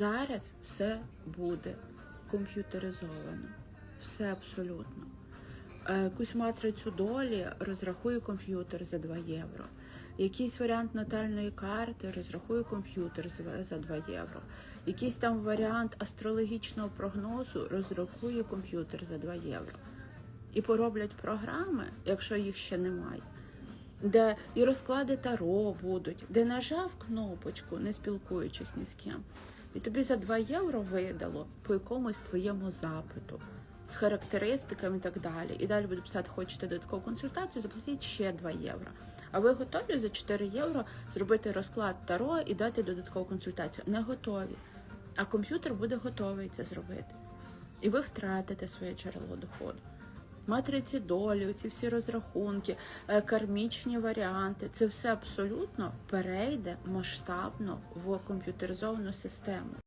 Зараз все буде комп'ютеризовано. Все абсолютно. Е, Якусь матрицю долі розрахує комп'ютер за 2 євро. Якийсь варіант натальної карти розрахує комп'ютер за- за 2 євро. Якийсь там варіант астрологічного прогнозу розрахує комп'ютер за 2 євро. І пороблять програми, якщо їх ще немає, де і розклади таро будуть, де нажав кнопочку, не спілкуючись ні з ким, і тобі за 2 євро видало по якомусь твоєму запиту з характеристиками і так далі. І далі буде писати, хочете додаткову консультацію, заплатіть ще 2 євро. А ви готові за 4 євро зробити розклад таро і дати додаткову консультацію? Не готові. А комп'ютер буде готовий це зробити. І ви втратите своє джерело доходу. Матриці долі, ці всі розрахунки, е, кармічні варіанти це все абсолютно перейде масштабно в комп'ютеризовану систему.